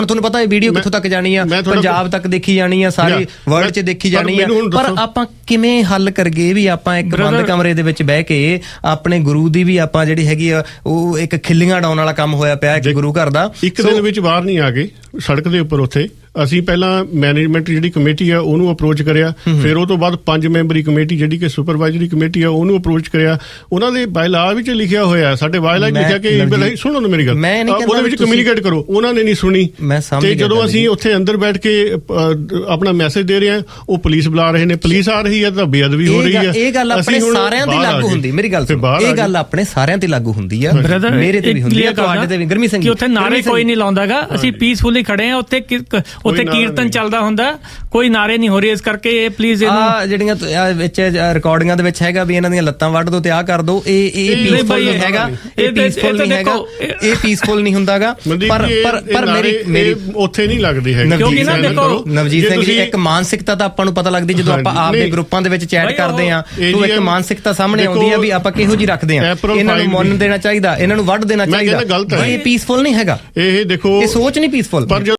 ਹੁਣ ਤੁਹਾਨੂੰ ਪਤਾ ਇਹ ਵੀਡੀਓ ਕਿੱਥੋਂ ਤੱਕ ਜਾਣੀ ਆ? ਪੰਜਾਬ ਤੱਕ ਦੇਖੀ ਜਾਣੀ ਆ ਸਾਰੀ ਵਰਲਡ 'ਚ ਦੇਖੀ ਜਾਣੀ ਆ। ਪਰ। ਆਪਾਂ ਕਿਵੇਂ ਹੱਲ ਕਰਗੇ ਵੀ ਆਪਾਂ ਇੱਕ ਬੰਦ ਕਮਰੇ ਦੇ ਵਿੱਚ ਬਹਿ ਕੇ ਆਪਣੇ ਗੁਰੂ ਦੀ ਵੀ ਆਪਾਂ ਜਿਹੜੀ ਹੈਗੀ ਆ ਉਹ ਇੱਕ ਖਿੱਲੀਆਂ ਡਾਉਣ ਵਾਲਾ ਕੰਮ ਹੋਇਆ ਪਿਆ ਇੱਕ ਗੁਰੂ ਘਰ ਦਾ। ਇੱਕ ਦਿਨ ਵਿੱਚ ਬਾਹਰ ਨਹੀਂ ਆ ਗਏ। ਸੜਕ ਦੇ ਉੱਪਰ ਉੱਥੇ। ਅਸੀਂ ਪਹਿਲਾਂ ਮੈਨੇਜਮੈਂਟ ਜਿਹੜੀ ਕਮੇਟੀ ਆ ਉਹਨੂੰ ਅਪਰੋਚ ਕਰਿਆ। ਫਿਰ ਉਹ ਤੋਂ ਬਾਅਦ ਪੰਜ ਮੈਂਬਰੀ ਕਮੇਟੀ ਜਿਹੜੀ ਕਿ ਸੁਪਰਵਾਈਜ਼ਰੀ ਕਮੇਟੀ ਆ ਉਹਨੂੰ ਅਪਰੋਚ ਕਰਿਆ। ਉਹਨਾਂ ਦੇ ਬਾਇਲਾ ਵਿੱਚ ਲਿਖਿਆ ਹੋਇਆ ਸਾਡੇ ਬਾਇਲਾ ਵਿੱਚ ਮੈਂ- ਲਿਖਿਆ ਕਿ ਸੁਣੋ ਨਾ ਮੇਰੀ ਗੱਲ। ਉਹਦੇ ਵਿੱਚ ਕਮਿਊਨੀਕੇਟ ਕਰੋ। ਉਹਨਾਂ ਨੇ ਨਹੀਂ ਸੁਣੀ। ਤੇ ਜਦੋਂ ਅਸੀਂ। ਉੱਥੇ ਅੰਦਰ ਬੈਠ ਕੇ ਆਪਣਾ ਮੈਸੇਜ ਦੇ ਰਹੇ ਹਾਂ ਉਹ ਪੁਲਿਸ ਬੁਲਾ ਰਹੇ ਨੇ। ਪੁਲਿਸ ਆ ਰਹੀ ਹੈ ਤਾਂ ਬੇਅਦਬੀ ਹੋ ਰਹੀ ਹੈ। ਇਹ ਗੱਲ ਆਪਣੇ ਸਾਰਿਆਂ ਤੇ ਆ ਲਾਗੂ। ਹੁੰਦੀ ਮੇਰੀ ਗੱਲ ਆ ਇਹ। ਗੱਲ ਆਪਣੇ ਸਾਰਿਆਂ ਤੇ ਲਾਗੂ ਹੁੰਦੀ ਆ। ਮੇਰੇ ਤੇ ਵੀ ਹੁੰਦੀ ਆ ਤੁਹਾਡੇ ਤੇ ਵੀ। ਗਰਮੀ ਸਿੰਘ ਕਿ ਉੱਥੇ ਨਾਰੇ ਕੋਈ। ਨਹੀਂ ਲਾਉਂਦਾਗਾ। ਅਸੀਂ ਪੀਸਫੁਲੀ ਖੜੇ ਆ ਉੱਥੇ ਉੱਥੇ ਕੀਰਤਨ। ਚੱਲਦਾ ਹੁੰਦਾ। ਕੋਈ ਨਾਰੇ ਨਹੀਂ ਹੋ ਰਹੇ ਇਸ ਕਰਕੇ ਇਹ ਪਲੀਜ਼ ਇਹਨੂੰ ਆ ਜਿਹੜੀਆਂ ਵਿੱਚ ਰਿਕਾਰਡਿੰਗਾਂ ਦੇ ਵਿੱਚ ਹੈਗਾ ਵੀ ਇਹਨਾਂ ਦੀਆਂ ਲੱਤਾਂ ਵੱਢ ਦੋ ਤੇ ਆ ਕਰ ਦੋ। ਇਹ ਇਹ ਪੀਸਫੁਲ ਨਹੀਂ ਹੈਗਾ। ਇਹ ਪੀਸਫੁਲ ਨਹੀਂ ਹੈਗਾ। ਇਹ- ਪੀਸਫੁਲ ਨਹੀਂ ਹੁੰਦਾਗਾ। ਪਰ ਪਰ ਪਰ ਮੇਰੀ ਮੇਰੀ ਉੱਥੇ ਨਹੀਂ ਲੱਗਦੇ ਹੈਗੇ। ਕਿਉਂਕਿ ਨਾ ਦੇਖੋ। ਨਵਜੀਤ ਸਿੰਘ ਜੀ ਇੱਕ ਮਾਨਸਿਕਤਾ ਤਾਂ ਆਪਾਂ ਨੂੰ ਪਤਾ ਲੱਗਦੀ ਜਦੋਂ ਆਪਾਂ ਆਪਦੇ ਨਹੀਂ। ਗਰੁੱਪਾਂ ਦੇ ਵਿੱਚ ਚੈਟ ਕਰਦੇ ਆ ਤੋਂ ਇੱਕ ਮਾਨਸਿਕਤਾ ਸਾਹਮਣੇ ਆਉਂਦੀ ਆ ਵੀ ਆਪਾਂ ਕਿਹੋ ਜੀ ਰੱਖਦੇ ਆ ਇਹਨਾਂ ਨੂੰ 5 ਮੁੰਨ ਦੇਣਾ ਚਾਹੀਦਾ ਇਹਨਾਂ ਨੂੰ ਵੱਢ ਦੇਣਾ ਮੈਂ ਚਾਹੀਦਾ। ਹੈ। ਇਹ ਪੀਸਫੁਲ ਨਹੀਂ ਹੈਗਾ। ਇਹ ਦੇਖੋ ਇਹ ਸੋਚ ਨਹੀਂ ਪੀਸਫੁਲ ਪਰ